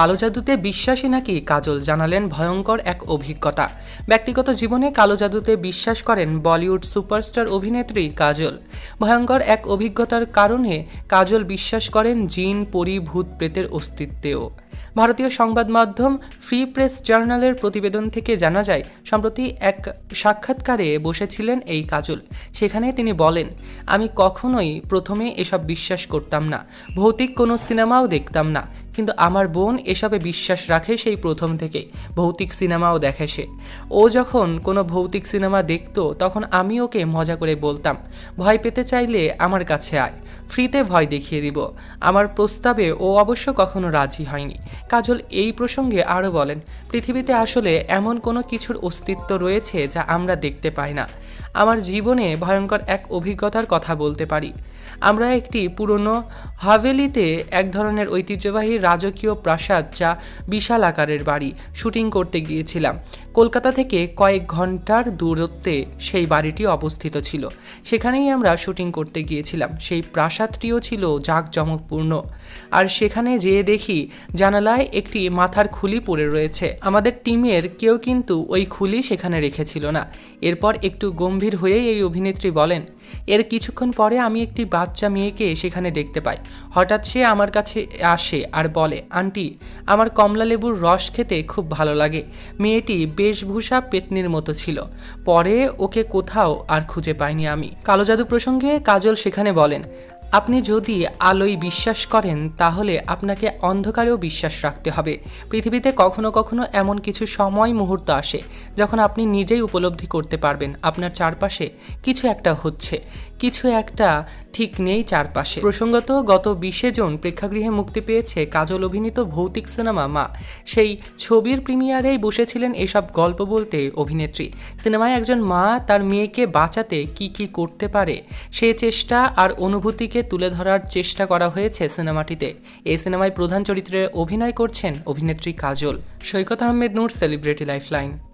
কালো জাদুতে বিশ্বাসী নাকি কাজল জানালেন ভয়ঙ্কর এক অভিজ্ঞতা। ব্যক্তিগত জীবনে কালো জাদুতে বিশ্বাস করেন বলিউড সুপারস্টার অভিনেত্রী কাজল। ভয়ঙ্কর এক অভিজ্ঞতার কারণে কাজল বিশ্বাস করেন জিন, পরি, ভূত প্রেতের অস্তিত্বেও। ভারতীয় সংবাদ মাধ্যম ফ্রি প্রেস জার্নালের প্রতিবেদন থেকে জানা যায়, সম্প্রতি এক সাক্ষাৎকারে বসেছিলেন এই কাজল। সেখানে তিনি বলেন, আমি কখনোই প্রথমে এসব বিশ্বাস করতাম না। ভৌতিক কোনো সিনেমাও দেখতাম না। কিন্তু আমার বোন এসবে বিশ্বাস রাখে সেই প্রথম থেকেই। ভৌতিক সিনেমাও দেখে সে। ও যখন কোনো ভৌতিক সিনেমা দেখতো, তখন আমি ওকে মজা করে বলতাম, ভয় পেতে চাইলে আমার কাছে আয়। ফ্রিতে ভয় দেখিয়ে দিব। আমার প্রস্তাবে ও অবশ্য কখনো রাজি হয়নি। কাজল এই প্রসঙ্গে আরও বলেন, পৃথিবীতে আসলে এমন কোনো কিছুর অস্তিত্ব রয়েছে যা আমরা দেখতে পাই না। আমার জীবনে ভয়ঙ্কর এক অভিজ্ঞতার কথা বলতে পারি। আমরা একটি পুরনো হাভেলিতে এক ধরনের ঐতিহ্যবাহী রাজকীয় প্রাসাদ যা বিশাল আকারের বাড়ি, শুটিং করতে গিয়েছিলাম। কলকাতা থেকে কয়েক ঘণ্টার দূরত্বে সেই বাড়িটি অবস্থিত ছিল। সেখানেই আমরা শুটিং করতে গিয়েছিলাম। সেই প্রাসাদটিও ছিল জাঁকজমকপূর্ণ। আর সেখানে যেয়ে দেখি জানালায় একটি মাথার খুলি পড়ে রয়েছে। আমাদের টিমের কেউ কিন্তু ওই খুলি সেখানে রেখেছিল না। এরপর একটু গম্ভীর হয়েই এই অভিনেত্রী বলেন, এর কিছুক্ষণ পরে আমি একটি বাচ্চা মেয়েকে সেখানে দেখতে পাই। হঠাৎ সে আমার কাছে আসে আর বলে, আন্টি, আমার কমলা লেবুর রস খেতে খুব ভালো লাগে। মেয়েটি বেশভূষা পেতনির মতো ছিল। পরে ওকে কোথাও আর খুঁজে পাইনি আমি। কালো জাদু প্রসঙ্গে কাজল সেখানে বলেন আপনি যদি আলোয় বিশ্বাস করেন, তাহলে আপনাকে অন্ধকারেও বিশ্বাস রাখতে হবে। পৃথিবীতে কখনো কখনো এমন কিছু সময় মুহূর্ত আসে, যখন আপনি নিজেই উপলব্ধি করতে পারবেন আপনার চারপাশে কিছু একটা হচ্ছে। কিছু একটা ঠিক নেই চারপাশে। প্রসঙ্গত, গত বিশে জুন প্রেক্ষাগৃহে মুক্তি পেয়েছে কাজল অভিনীত ভৌতিক সিনেমা মা। সেই ছবির প্রিমিয়ারেই বসেছিলেন এসব গল্প বলতে অভিনেত্রী। সিনেমায় একজন মা তার মেয়েকে বাঁচাতে কি কি করতে পারে, সে চেষ্টা আর অনুভূতিকে তুলে ধরার চেষ্টা করা হয়েছে সিনেমাটিতে। এই সিনেমায় প্রধান চরিত্রে অভিনয় করছেন অভিনেত্রী কাজল। Saikat Ahmed Noor celebrity lifeline